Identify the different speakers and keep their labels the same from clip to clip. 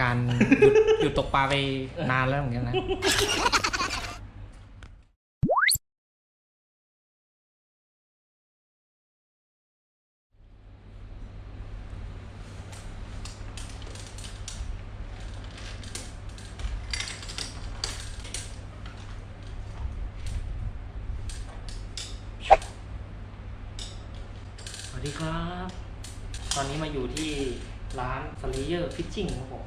Speaker 1: การหยุดหยุดตกปลาไปนานแล้วเหมือนกันนะ สวัสดีครับ ตอนนี้มาอยู่ที่ร้าน s l a y e r Fishing ครับผม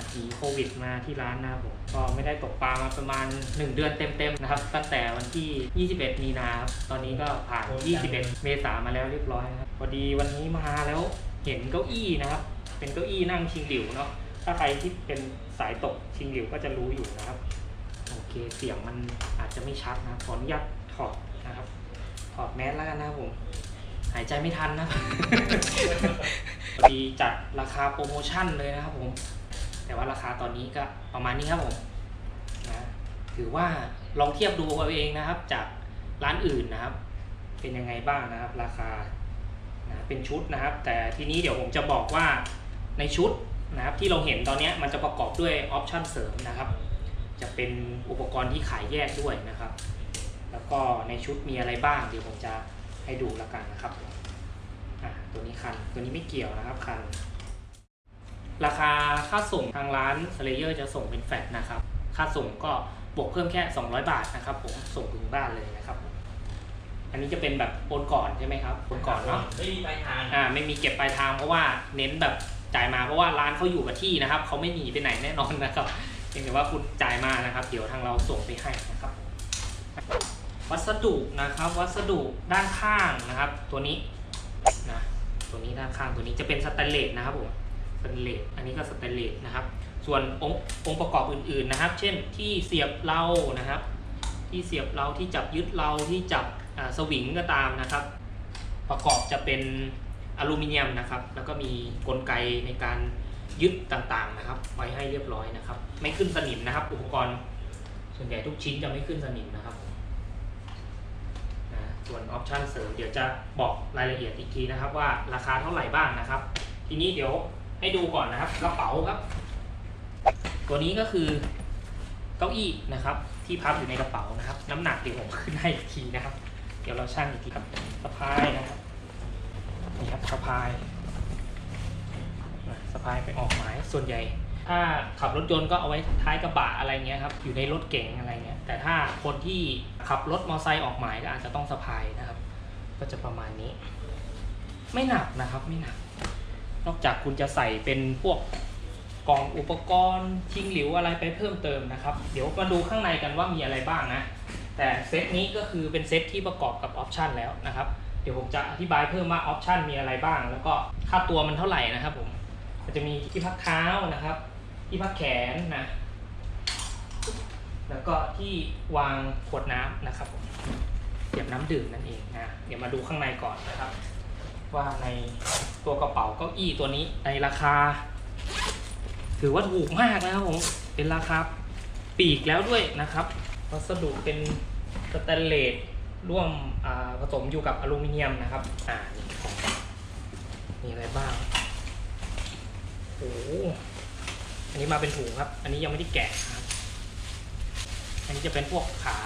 Speaker 1: นะหนีโควิดมาที่ร้านนะครับผมก็ไม่ได้ตกปลามาประมาณ 1 เดือนเต็มๆนะครับ ตั้งแต่วันที่ 21 มีนาครับตอนนี้ก็ผ่าน 21 เมษามาแล้วเรียบร้อยนะครับพอดีวันนี้มาแล้วเห็นเก้าอี้นะครับ เป็นเก้าอี้นั่งชิงหลิวเนาะถ้าใครที่เป็นสายตกชิงหลิวก็จะรู้อยู่นะครับ โอเคเสียงมันอาจจะไม่ชัดนะขออนุญาตถอดนะครับถอดแมสแล้วกันนะครับผมหายใจไม่ทันนะพอดีจัดราคาโปรโมชั่นเลยนะครับผม แต่ว่าราคาตอนนี้ก็ประมาณนี้ครับผมนะถือว่าลองเทียบดูเอาเองนะครับ จากร้านอื่นนะครับ เป็นยังไงบ้างนะครับ ราคานะเป็นชุดนะครับ แต่ทีนี้เดี๋ยวผมจะบอกว่าในชุดนะครับที่เราเห็นตอนนี้มันจะประกอบด้วยออปชันเสริมนะครับ จะเป็นอุปกรณ์ที่ขายแยกด้วยนะครับ แล้วก็ในชุดมีอะไรบ้างเดี๋ยวผมจะให้ดูแล้วกันนะครับตัวนี้คันตัวนี้ไม่เกี่ยวนะครับคัน ราคาค่าส่งทางร้าน s l a y e r จะส่งเป็นแฟลตนะครับ ค่าส่งก็บวกเพิ่มแค่ 200 บาทนะครับ ผมส่งถึงบ้านเลยนะครับ อันนี้จะเป็นแบบโอนก่อนใช่ไหมครับโอนก่อนเนาะ
Speaker 2: ไม่มีปลายทาง
Speaker 1: อ่าไม่มีเก็บปลายทางเพราะว่าเน้นแบบจ่ายมาเพราะว่าร้านเขาอยู่กับที่นะครับเขาไม่หนีไปไหนแน่นอนนะครับเพียงแต่ว่าคุณจ่ายมานะครับ เดี๋ยวทางเราส่งไปให้นะครับ วัสดุนะครับ วัสดุด้านข้างนะครับ ตัวนี้นะตัวนี้ด้านข้างตัวนี้จะเป็นสแตนเลสนะครับผม สแตนเลสอันนี้ก็สแตนเลสนะครับ ส่วนองค์องค์ประกอบอื่นๆนะครับ เช่นที่เสียบเรานะครับ ที่เสียบเราที่จับยึดเราที่จับสวิงก็ตามนะครับ ประกอบจะเป็นอลูมิเนียมนะครับ แล้วก็มีกลไกในการยึดต่างๆนะครับ ไว้ให้เรียบร้อยนะครับ ไม่ขึ้นสนิมนะครับ อุปกรณ์ส่วนใหญ่ทุกชิ้นจะไม่ขึ้นสนิมนะครับส่วนออปชันเสริมเดี๋ยวจะบอกรายละเอียดอีกทีนะครับว่าราคาเท่าไหร่บ้างนะครับ ทีนี้เดี๋ยว ให้ดูก่อนนะครับกระเป๋าครับ ตัวนี้ก็คือเก้าอี้นะครับ ที่พับอยู่ในกระเป๋านะครับ น้ำหนักเดี๋ยวผมขึ้นให้อีกทีนะครับ เดี๋ยวเราชั่งอีกทีครับสะพายนะครับนี่ครับสะพายอะสะพายไปออกหมายส่วนใหญ่ ถ้าขับรถยนต์ก็เอาไว้ท้ายกระบะอะไรเงี้ยครับอยู่ในรถเก๋งอะไรเงี้ยแต่ถ้าคนที่ขับรถมอเตอร์ไซค์ออกหมายก็อาจจะต้องสะพายนะครับ ก็จะประมาณนี้ ไม่หนักนะครับไม่หนัก นอกจากคุณจะใส่เป็นพวกกล่องอุปกรณ์ชิงหลิวอะไรไปเพิ่มเติมนะครับ เดี๋ยวมาดูข้างในกันว่ามีอะไรบ้างนะ แต่เซตนี้ก็คือเป็นเซตที่ประกอบกับออปชันแล้วนะครับ เดี๋ยวผมจะอธิบายเพิ่มว่าออปชันมีอะไรบ้าง แล้วก็ค่าตัวมันเท่าไหร่นะครับผมก็จะมีที่พักเท้านะครับ ที่พักแขนนะ แล้วก็ที่วางขวดน้ำนะครับผมเก็บน้ำดื่มนั่นเองนะ เดี๋ยวมาดูข้างในก่อนนะครับ ว่าในตัวกระเป๋าเก้าอี้ตัวนี้ในราคา ถือว่าถูกมากนะครับผมเป็นราคาปีกแล้วด้วยนะครับวัสดุเป็นสแตนเลสร่วมผสมอยู่กับอลูมิเนียมนะครับอ่านี่มีอะไรบ้างโอ้อันนี้มาเป็นถุงครับ อันนี้ยังไม่ได้แกะครับ อันนี้จะเป็นพวกขา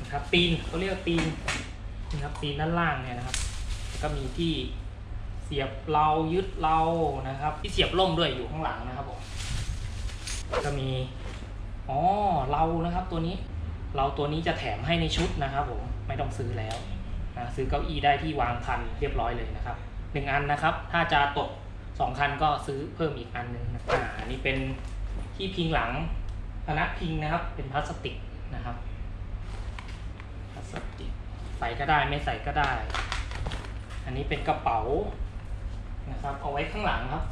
Speaker 1: นะครับตีนเขาเรียกตีนนะครับตีนด้านล่างเนี่ยนะครับ ก็มีที่เสียบเรายึดเรานะครับ ที่เสียบล่มด้วยอยู่ข้างหลังนะครับผมก็มีอ๋อเรานะครับตัวนี้เราตัวนี้จะแถมให้ในชุดนะครับผมไม่ต้องซื้อแล้วนะซื้อเก้าอี้ได้ที่วางคันเรียบร้อยเลยนะครับหนึ่งอันนะครับ ถ้าจะตกสองคันก็ซื้อเพิ่มอีกอันหนึงนะอ่าอันนี้เป็นที่พิงหลังพนักพิงนะครับ เป็นพลาสติกนะครับพลาสติกใส่ก็ได้ไม่ใส่ก็ได้ อันนี้เป็นกระเป๋านะครับเอาไว้ข้างหลังครับ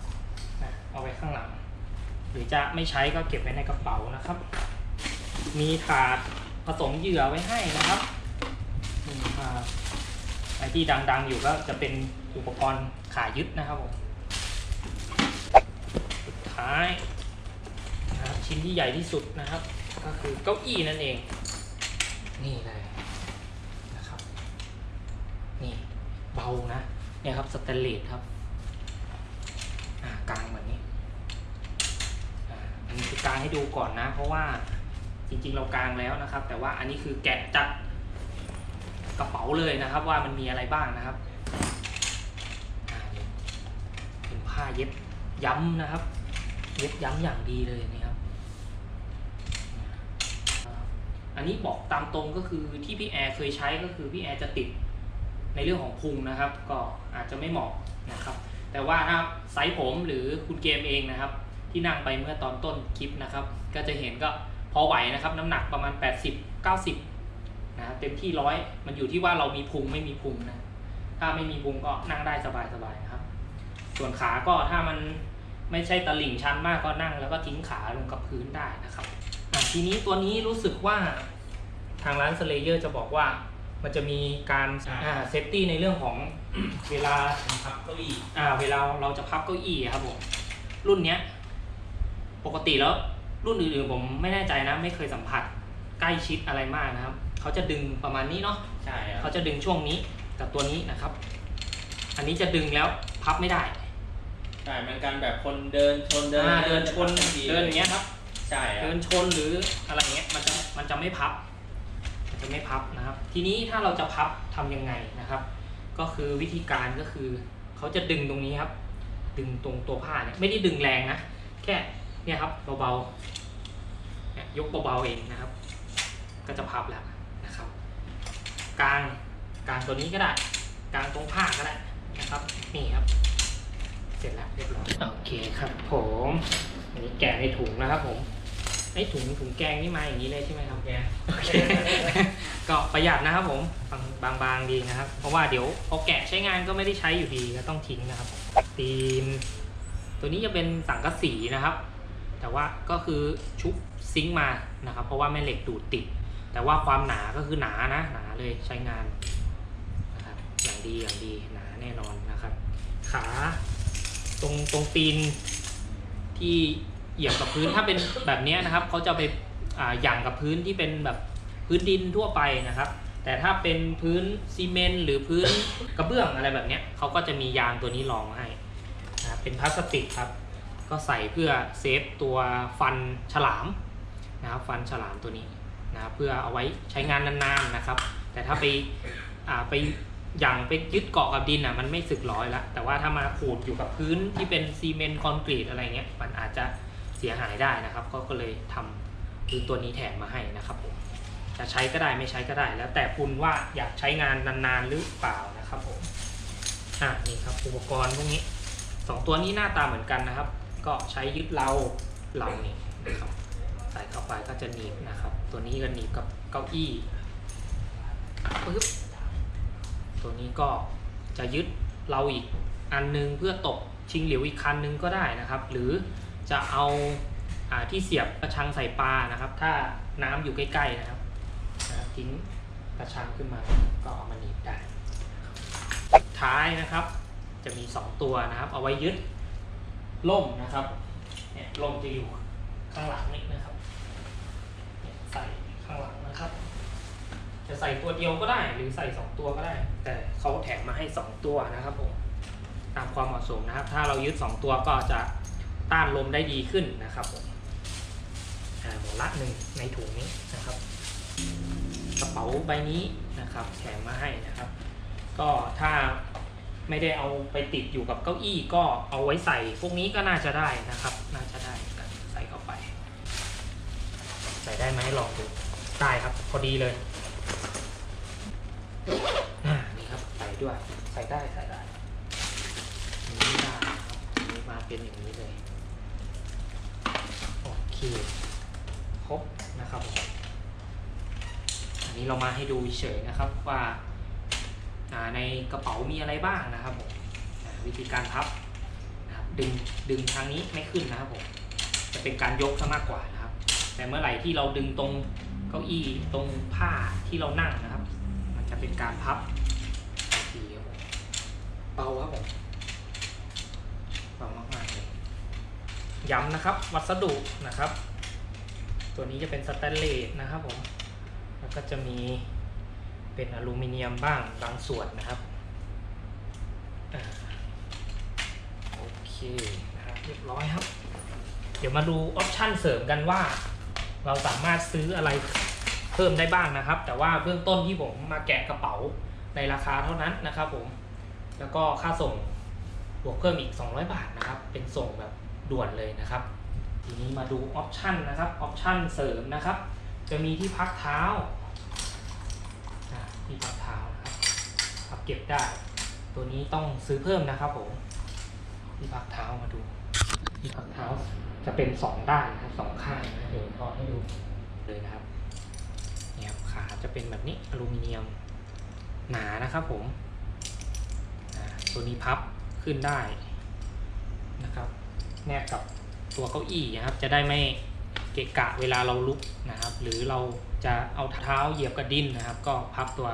Speaker 1: นะเอาไว้ข้างหลัง หรือจะไม่ใช้ก็เก็บไว้ในกระเป๋านะครับ มีถาดผสมเหยื่อไว้ให้นะครับนี่ถาดไอที่ดังๆอยู่ก็จะเป็นอุปกรณ์ขายึดนะครับผมสุดท้ายนะครับชิ้นที่ใหญ่ที่สุดนะครับ ก็คือเก้าอี้นั่นเอง นี่เลยนะครับ นี่เบานะเนี่ยครับสแตนเลสครับกลางแบบนี้อันนี้คือกางให้ดูก่อนนะ เพราะว่าจริงๆเรากางแล้วนะครับ แต่ว่าอันนี้คือแกะจากกระเป๋าเลยนะครับ ว่ามันมีอะไรบ้างนะครับเป็นผ้าเย็บย้ำนะครับ เย็บย้ำอย่างดีเลยนี่ครับ อันนี้บอกตามตรงก็คือที่พี่แอร์เคยใช้ก็คือพี่แอร์จะติด ในเรื่องของพุงนะครับ ก็อาจจะไม่เหมาะนะครับ แต่ว่าถ้าไซส์ผมหรือคุณเกมเองนะครับ ที่นั่งไปเมื่อตอนต้นคลิปนะครับ ก็จะเห็นก็พอไหวนะครับ น้ำหนักประมาณ 80 90นะครับเต็มที่ร้อยมันอยู่ที่ว่าเรามีพุงไม่มีพุงนะถ้าไม่มีพุงก็นั่งได้สบายๆนะครับ ส่วนขาก็ถ้ามันไม่ใช่ตลิ่งชันมากก็นั่งแล้วก็ทิ้งขาลงกับพื้นได้นะครับทีนี้ตัวนี้รู้สึกว่าทางร้านสเลเยอร์จะบอกว่า มันจะมีการเซฟตี้ในเรื่องของเวลา
Speaker 2: ครับเก้าอี้
Speaker 1: อ่าเวลาเราจะพับเก้าอี้ครับผมรุ่นเนี้ยปกติแล้วรุ่นอื่นๆผมไม่แน่ใจนะ ไม่เคยสัมผัสใกล้ชิดอะไรมากนะครับ เขาจะดึงประมาณนี้เนาะ
Speaker 2: ใช่ค
Speaker 1: เขา
Speaker 2: รับ
Speaker 1: จะดึงช่วงนี้กับตัวนี้นะครับ อันนี้จะดึงแล้วพับไม่ได้
Speaker 2: ใช่เหมือนกันแบบคนเดินชนเดิน
Speaker 1: อ่าเดินชน
Speaker 2: ทัที
Speaker 1: เดินอย่างเงี้ยครับ
Speaker 2: ใช่ครั
Speaker 1: เดิ
Speaker 2: บ
Speaker 1: นชนหรืออะไรเงี้ยมันจะมันจะไม่พับมัน จะไม่พับนะครับ ทีนี้ถ้าเราจะพับทำยังไงนะครับ ก็คือวิธีการก็คือเขาจะดึงตรงนี้ครับ ดึงตรงตัวผ้าเนี่ยไม่ได้ดึงแรงนะแค่เนี่ยครับเบาๆยกเบาๆเองนะครับ ก็จะพับแล้วนะครับกลางกลางตัวนี้ก็ได้กลางตรงผ้าก็ได้นะครับนี่ครับ เสร็จแล้วเรียบร้อยโอเคครับผมอันนี้แกะในถุงนะครับผม ไอ้ถุงถุงแกงนี่มาอย่างนี้เลยใช่ไหมครับแกโอเค ก็ประหยัดนะครับผมบางบางๆดีนะครับ เพราะว่าเดี๋ยวพอแกะใช้งานก็ไม่ได้ใช้อยู่ดีก็ต้องทิ้งนะครับตีนตัวนี้จะเป็นสังกะสีนะครับ แต่ว่าก็คือชุบซิงค์มานะครับ เพราะว่าแม่เหล็กดูดติด แต่ว่าความหนาก็คือหนานะหนาเลยใช้งานนะครับอย่างดีอย่างดีหนาแน่นอนนะครับ ขาตรงตรงตีนที่ เหยียบกับพื้นถ้าเป็นแบบนี้นะครับเขาจะไปอ่าหย่างกับพื้นที่เป็นแบบพื้นดินทั่วไปนะครับ แต่ถ้าเป็นพื้นซีเมนต์หรือพื้นกระเบื้องอะไรแบบนี้เขาก็จะมียางตัวนี้รองให้นะครับเป็นพลาสติกครับ ก็ใส่เพื่อเซฟตัวฟันฉลามนะครับฟันฉลามตัวนี้นะครับเพื่อเอาไว้ใช้งานนานๆนะครับ แต่ถ้าไปอ่าไปอย่างไปยึดเกาะกับดินอะมันไม่สึกร้อยละแต่ว่าถ้ามาขูดอยู่กับพื้นที่เป็นซีเมนต์คอนกรีตอะไรเงี้ยมันอาจจะ สียหายได้นะครับ ก็ก็เลยทำพื้นตัวนี้แถมมาให้นะครับผมจะใช้ก็ได้ไม่ใช้ก็ได้ แล้วแต่คุณว่าอยากใช้งานนานๆหรือเปล่านะครับผมอะนี่ครับอุปกรณ์พวกนี้สองตัวนี้หน้าตาเหมือนกันนะครับ ก็ใช้ยึดเราเรานี่นะครับใส่เข้าไปก็จะหนีบนะครับ ตัวนี้ก็หนีบกับเก้าอี้ปึ๊บตัวนี้ก็จะยึดเราอีกอันนึงเพื่อตกชิงเหลียวอีกคันนึงก็ได้นะครับ หรือ จะเอาอาที่เสียบกระชังใส่ปลานะครับ ถ้าน้ำอยู่ใกล้ๆนะครับทิ้งกระชังขึ้นมาก็เอามาหนีบได้ท้ายนะครับ จะมี 2 ตัวนะครับ เอาไว้ยึดล่มนะครับเนี่ยล่มจะอยู่ข้างหลังนี่นะครับใส่ข้างหลังนะครับ จะใส่ตัวเดียวก็ได้หรือใส่สองตัวก็ได้ แต่เขาแถมมาให้สองตัวนะครับผมตามความเหมาะสมนะครับ ถ้าเรายึดสองตัวก็จะ ต้านลมได้ดีขึ้นนะครับผมอ่าหมดละหนึ่งในถุงนี้นะครับ กระเป๋าใบนี้นะครับแถมมาให้นะครับ ก็ถ้าไม่ได้เอาไปติดอยู่กับเก้าอี้ก็เอาไว้ใส่พวกนี้ก็น่าจะได้นะครับ น่าจะได้กันใส่เข้าไป ใส่ได้ไหมลองดูได้ครับพอดีเลยอ่านี่ครับใส่ด้วยใส่ได้ใส่ได้อย่างนี้ได้นะครับนี่มาเป็นอย่างนี้เลย คครบนะครับผมอันนี้เรามาให้ดูเฉยนะครับว่าในกระเป๋ามีอะไรบ้างนะครับผมวิธีการพับนะครับดึงดึงทางนี้ไม่ขึ้นนะครับผมจะเป็นการยกซะมากกว่านะครับ แต่เมื่อไหร่ที่เราดึงตรงเก้าอี้ตรงผ้าที่เรานั่งนะครับ มันจะเป็นการพับดีครับผมเบาครับผมเบามากๆเลย ย้ำนะครับ วัสดุนะครับ ตัวนี้จะเป็นสแตนเลสนะครับผม แล้วก็จะมีเป็นอลูมิเนียมบ้างบางส่วนนะครับอโอเคนะครับเรียบร้อยครับ เดี๋ยวมาดูออปชันเสริมกันว่า เราสามารถซื้ออะไรเพิ่มได้บ้างนะครับ แต่ว่าเบื้องต้นที่ผมมาแกะกระเป๋าในราคาเท่านั้นนะครับผม แล้วก็ค่าส่งบวกเพิ่มอีก 200 บาทนะครับ เป็นส่งแบบ ด่วนเลยนะครับ ทีนี้มาดูออปชันนะครับออปชันเสริมนะครับ จะมีที่พักเท้าที่พักเท้านะครับพับเก็บได้ ตัวนี้ต้องซื้อเพิ่มนะครับผมที่พักเท้ามาดูที่พักเท้าจะเป็นสองด้านนะครับสองข้างนะเดี๋ยวขอให้ดูเลยนะครับเนี่ยครับขาจะเป็นแบบนี้อลูมิเนียมหนานะครับผมตัวนี้พับขึ้นได้ แนบกับตัวเก้าอี้นะครับ จะได้ไม่เกะกะเวลาเราลุกนะครับ หรือเราจะเอาเท้าเหยียบกระดินนะครับ ก็พับตัว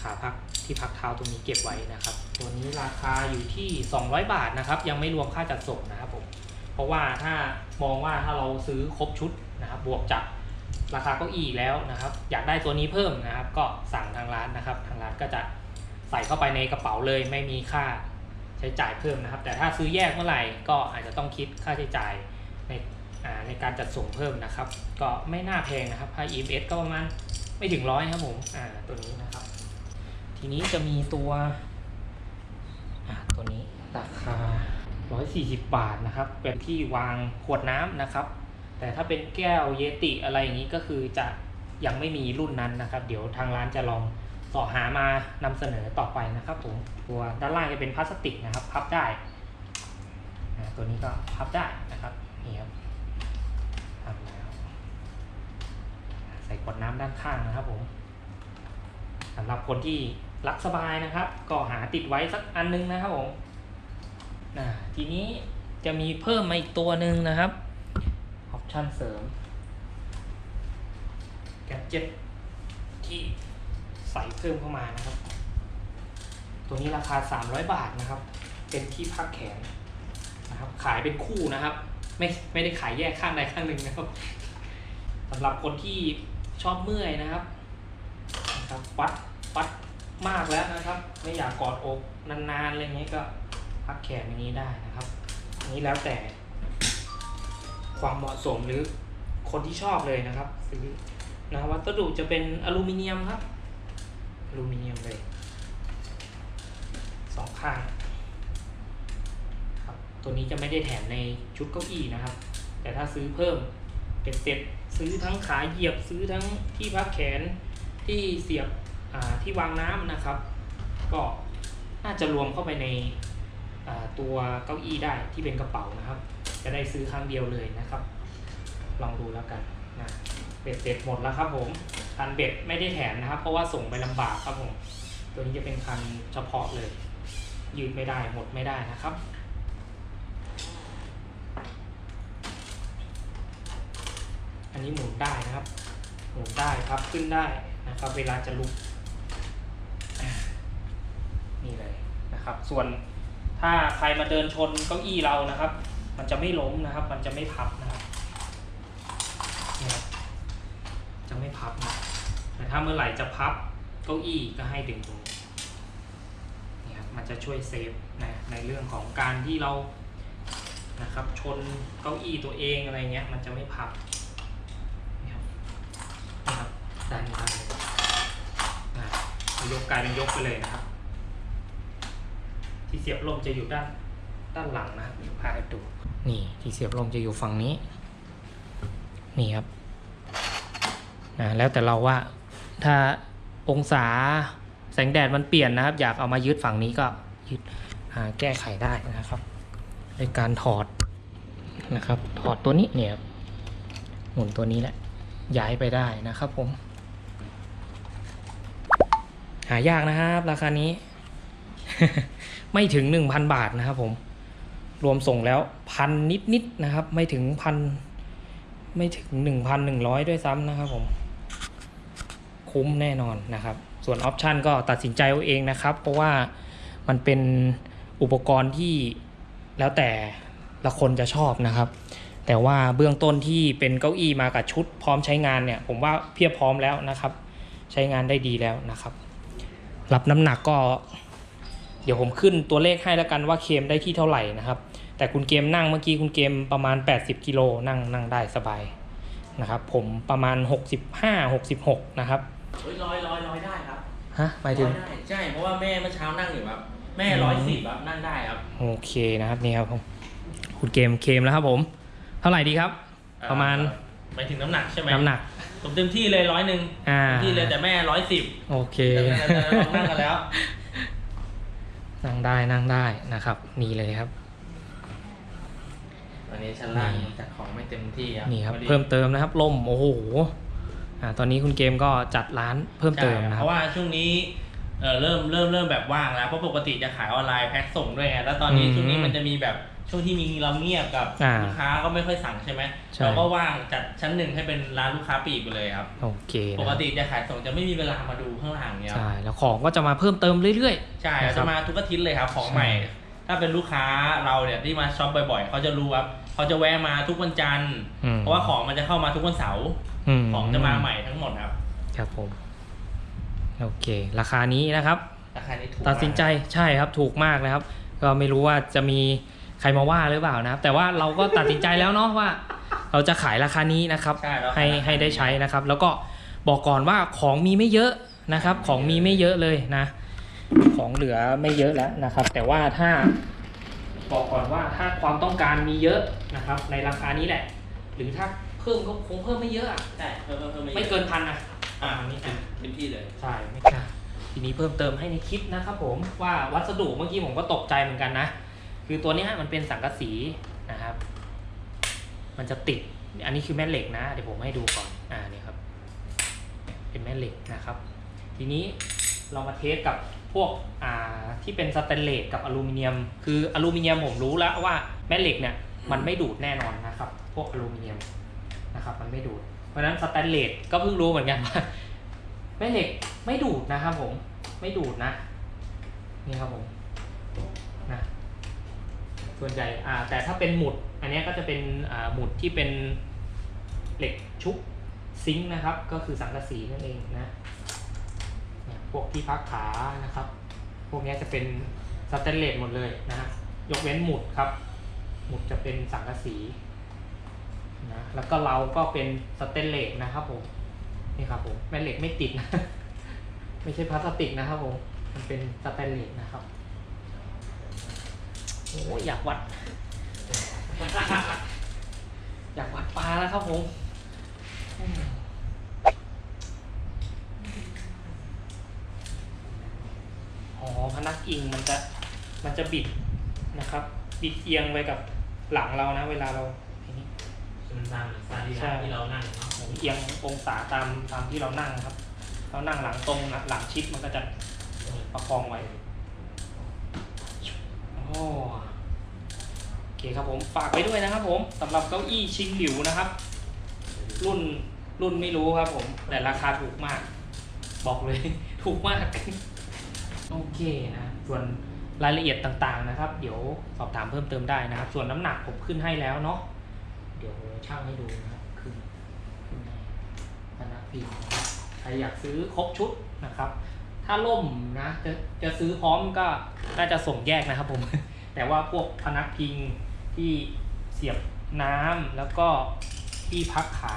Speaker 1: ขาพักที่พักเท้าตรงนี้เก็บไว้นะครับ ตัวนี้ราคาอยู่ที่ 200 บาทนะครับ ยังไม่รวมค่าจัดส่งนะครับผมเพราะว่าถ้ามองว่าถ้าเราซื้อครบชุดนะครับบวกจากราคาเก้าอี้แล้วนะครับ อยากได้ตัวนี้เพิ่มนะครับ ก็สั่งทางร้านนะครับ ทางร้านก็จะใส่เข้าไปในกระเป๋าเลยไม่มีค่า ใช้จ่ายเพิ่มนะครับ แต่ถ้าซื้อแยกเมื่อไหร่ก็อาจจะต้องคิดค่าใช้จ่ายในในการจัดส่งเพิ่มนะครับ ก็ไม่น่าแพงนะครับค่า EMS ก็ประมาณไม่ถึงร้อยครับผมตัวนี้นะครับ ทีนี้จะมีตัวตัวนี้ราคา 140 บาทนะครับ เป็นที่วางขวดน้ำนะครับ แต่ถ้าเป็นแก้วเยติอะไรอย่างนี้ก็คือจะยังไม่มีรุ่นนั้นนะครับ เดี๋ยวทางร้านจะลอง สอหามานำเสนอต่อไปนะครับผมตัวด้านล่างจะเป็นพลาสติกนะครับพับได้ ตัวนี้ก็พับได้นะครับนี่ครับทำแล้วใส่ขวดน้ำด้านข้างนะครับผมสำหรับคนที่รักสบายนะครับ ก็หาติดไว้สักอันนึงนะครับผมทีนี้จะมีเพิ่มมาอีกตัวหนึ่งนะครับออปชันเสริมแกดเจ็ตที่ เพิ่มเข้ามานะครับ ตัวนี้ราคา 300 บาทนะครับ เป็นที่พักแขนนะครับ ขายเป็นคู่นะครับ ไม่ไม่ได้ขายแยกข้างใดข้างหนึ่งนะครับสำหรับคนที่ชอบเมื่อยนะครับนะครับวัดวัดมากแล้วนะครับ ไม่อยากกอดอกนานๆอะไรเงี้ยก็พักแขนอย่างนี้ได้นะครับอันนี้แล้วแต่ ความเหมาะสมหรือคนที่ชอบเลยนะครับซื้อนะวัสดุจะเป็นอลูมิเนียมครับ อลูมิเนียมเลยสองข้างครับตัวนี้จะไม่ได้แถมในชุดเก้าอี้นะครับ แต่ถ้าซื้อเพิ่มเป็นเซ็ตซื้อทั้งขาเหยียบซื้อทั้งที่พักแขนที่เสียบที่วางน้ำนะครับ ก็น่าจะรวมเข้าไปในตัวเก้าอี้ได้ที่เป็นกระเป๋านะครับ จะได้ซื้อครั้งเดียวเลยนะครับ ลองดูแล้วกันนะเบ็ดเสร็จหมดแล้วครับผม คันเบ็ดไม่ได้แถมนะครับ เพราะว่าส่งไปลำบากครับผมตัวนี้จะเป็นคันเฉพาะเลย ยืดไม่ได้หมดไม่ได้นะครับอันนี้หมุนได้นะครับ หมุนได้พับขึ้นได้นะครับ เวลาจะลุกนี่เลยนะครับ ส่วนถ้าใครมาเดินชนเก้าอี้เรานะครับ มันจะไม่ล้มนะครับ มันจะไม่พับนะครับเนี่ยครับจะไม่พับนะ แต่ ถ้าเมื่อไหร่จะพับเก้าอี้ก็ให้ดึงตรงนี้นี่ครับมันจะช่วยเซฟนะในเรื่องของการที่เรานะครับชนเก้าอี้ตัวเองอะไรเงี้ยมันจะไม่พับนี่ครับนี่ครับดันดันเลยนะยกกลายเป็นยกไปเลยนะครับ ที่เสียบลมจะอยู่ด้านด้านหลังนะครับเดี๋ยวพาให้ดูนี่ที่เสียบลมจะอยู่ฝั่งนี้ นี่ครับนะแล้วแต่เราว่า ถ้าองศาแสงแดดมันเปลี่ยนนะครับ อยากเอามายึดฝั่งนี้ก็ยึดอ่าแก้ไขได้นะครับโดยการถอดนะครับ ถอดตัวนี้เนี่ยหมุนตัวนี้แหละ ย้ายไปได้นะครับผม หายากนะครับ ราคานี้ ไม่ถึง1,000บาทนะครับผม รวมส่งแล้วพันนิดๆนะครับ ไม่ถึงพันไม่ถึง1,100ด้วยซ้ำนะครับผม คุ้มแน่นอนนะครับ ส่วนออปชันก็ตัดสินใจเอาเองนะครับ เพราะว่ามันเป็นอุปกรณ์ที่แล้วแต่ละคนจะชอบนะครับ แต่ว่าเบื้องต้นที่เป็นเก้าอี้มากับชุดพร้อมใช้งานเนี่ย ผมว่าเพียบพร้อมแล้วนะครับ ใช้งานได้ดีแล้วนะครับ รับน้ำหนักก็ เดี๋ยวผมขึ้นตัวเลขให้แล้วกันว่าเคมได้ที่เท่าไหร่นะครับ แต่คุณเกมนั่งเมื่อกี้คุณเกมประมาณ 80กิโลนั่งนั่งได้สบายนะครับผมประมาณ 65 66 นะครับ
Speaker 2: เฮ้ยร้อยร้อยร้อยได้ครับ
Speaker 1: ฮะหมายถึง
Speaker 2: ร้อได้ใช่เพราะว่าแม่เมื่อเช้านั่งอยู่ครับ แม่
Speaker 1: อืม
Speaker 2: ร้อยสิบครับนั่งได้ครับ
Speaker 1: โอเคนะครับนี่ครับผมคุณเกมเคมแล้วครับผม เท่าไหร่ดีครับ ประมาณ
Speaker 2: ไปถึงน้ำหนักใช่ไหม
Speaker 1: น้ำหนัก
Speaker 2: ผมเต็มที่เลยร้อยหนึ่ง
Speaker 1: อ่า
Speaker 2: เต็มที่เลยแต่แม่ร้อยสิบ
Speaker 1: โอเค
Speaker 2: ลองนั่งกันแล้ว
Speaker 1: นั่งได้นั่งได้นะครับ นี่เลยครับ
Speaker 2: วันนี้ชั้นล่างจัดของไม่เต็มที่ครับ
Speaker 1: นี่ครับ
Speaker 2: พอดี
Speaker 1: เพิ่มเติมนะครับล่มโอ้โห อ่าตอนนี้คุณเกมก็จัดร้านเพิ่มเติม
Speaker 2: ใช่
Speaker 1: นะค
Speaker 2: เพ
Speaker 1: รับ
Speaker 2: ราะว่าช่วงนี้เออเริ่มเริ่มเริ่มแบบว่างแล้วเพราะปกติจะขายออนไลน์แพ็คส่งด้วยไงแล้วตอนนี้
Speaker 1: อืม
Speaker 2: ช่วงนี้มันจะมีแบบช่วงที่มีเราเงียบกับ
Speaker 1: อ่า
Speaker 2: ลูกค้าก็ไม่ค่อยสั่งใช่ไหม
Speaker 1: ใช่
Speaker 2: เราก็ว่างจัดชั้นหนึ่งให้เป็นร้านลูกค้าปลีกไปเลยครับ
Speaker 1: โอเค
Speaker 2: ป
Speaker 1: นะ
Speaker 2: ก
Speaker 1: ครับ
Speaker 2: ติจะขายส่งจะไม่มีเวลามาดูข้างล่างเนี่ยครับ
Speaker 1: ใช่แล้วของก็จะมาเพิ่มเติมเรื่อย
Speaker 2: ใช่
Speaker 1: นะครับ
Speaker 2: จะมาทุกอาทิตย์เลยครับของ
Speaker 1: ใช่
Speaker 2: ใหม่ ถ้าเป็นลูกค้าเราเนี่ยที่มาช็อปบ่อยๆเขาจะรู้ครับเขาจะแวะมาทุกวันจันทร์
Speaker 1: ๆอืม
Speaker 2: เพราะว่าของมันจะเข้ามาทุกวันเสาร์
Speaker 1: ม
Speaker 2: ของจะมาใหม่ทั้งหมดครับ
Speaker 1: ครับผม โอเค ราคานี้นะครับ
Speaker 2: ราคานี้ถูก
Speaker 1: ตัดสินใจใช่ครับถูกมากนะครับ ก็ไม่รู้ว่าจะมีใครมาว่าหรือเปล่านะครับ แต่ว่าเราก็ตัดสินใจแล้วเนาะว่า เราจะขายราคานี้นะครับ
Speaker 2: ใช่เรา
Speaker 1: ให้ให้ได้ใช้นะครับ แล้วก็บอกก่อนว่าของมีไม่เยอะนะครับ ของมีไม่เยอะเลยนะ ของเหลือไม่เยอะแล้วนะครับ แต่ว่าถ้าบอกก่อนว่าถ้าความต้องการมีเยอะนะครับ ในราคานี้แหละ หรือถ้าเพิ่มก็คงเพิ่มไม่เยอะอะ
Speaker 2: ใช่เพิ่มเพิ่มเพิ่ม
Speaker 1: ไม่เกินพันนะ
Speaker 2: อ่า
Speaker 1: อันนี้อะ
Speaker 2: เต็มที่เลย
Speaker 1: ใช่ไม่อะทีนี้เพิ่มเติมให้ในคลิปนะครับผมว่าวัสดุเมื่อกี้ผมก็ตกใจเหมือนกันนะ คือตัวเนี้ยมันเป็นสังกะสีนะครับ มันจะติด อันนี้คือแม่เหล็กนะ เดี๋ยวผมให้ดูก่อน อ่านี่ครับ เป็นแม่เหล็กนะครับ ทีนี้เรามาเทสกับพวกอ่าที่เป็นสแตนเลสกับอลูมิเนียม คืออลูมิเนียมผมรู้แล้วว่าแม่เหล็กเนี่ยมันไม่ดูดแน่นอนนะครับ พวกอลูมิเนียม นะครับมันไม่ดูด เพราะนั้นสแตนเลสก็เพิ่งรู้เหมือนกันว่าแม่เหล็กไม่ดูดนะครับผมไม่ดูดนะ นี่ครับผมนะส่วนใหญ่อ่าแต่ถ้าเป็นหมุด อันนี้ก็จะเป็นอ่าหมุดที่เป็นเหล็กชุบซิงค์นะครับ ก็คือสังกะสีนั่นเองนะพวกที่พักขานะครับ พวกนี้จะเป็นสแตนเลสหมดเลยนะฮะยกเว้นหมุดครับ หมุดจะเป็นสังกะสี นะแล้วก็เราก็เป็นสแตนเลสนะครับผมนี่ครับผมแม่เหล็กไม่ติดนะไม่ใช่พลาสติกนะครับผมมันเป็นสแตนเลสนะครับโอ้ยอยากวัด อยากวัดปลาแล้วครับผมอ๋อพนักอิงมันจะมันจะบิดนะครับ บิดเอียงไปกับหลังเรานะ เวลาเรา
Speaker 2: มันตามสรี
Speaker 1: ใช่
Speaker 2: ระที่เรานั่งเนาะ
Speaker 1: เอียงองศาตามตามที่เรานั่งครับ เรานั่งหลังตรงหลังชิดมันก็จะประคองไว้โอ้โอเคครับผมฝากไปด้วยนะครับ ผมสำหรับเก้าอี้ชิงหลิวนะครับ รุ่นรุ่นไม่รู้ครับ ผม แต่ราคาถูกมาก บอกเลย ถูกมากโอเคนะส่วนรายละเอียดต่างๆนะครับ เดี๋ยวสอบถามเพิ่มเติมได้นะครับ ส่วนน้ำหนักผมขึ้นให้แล้วเนาะ เดี๋ยวช่างให้ดูนะครับขึ้นขึ้นให้พนักพิงนะใครอยากซื้อครบชุดนะครับ ถ้าล่มนะจะจะซื้อพร้อมก็น่าจะส่งแยกนะครับผม แต่ว่าพวกพนักพิงที่เสียบน้ำแล้วก็ที่พักขา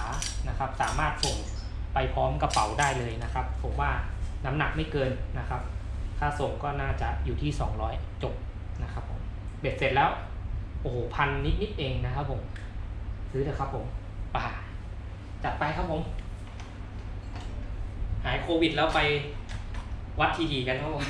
Speaker 1: นะครับ สามารถส่งไปพร้อมกระเป๋าได้เลยนะครับ ผมว่าน้ำหนักไม่เกินนะครับ ค่าส่งก็น่าจะอยู่ที่ 200 จบนะครับผมเบ็ดเสร็จแล้ว โอ้โหพันนิดนิดเองนะครับผม ซื้อเถอะครับผมป่าจัดไปครับผม หายโควิดแล้วไปวัดทีทีกันครับผม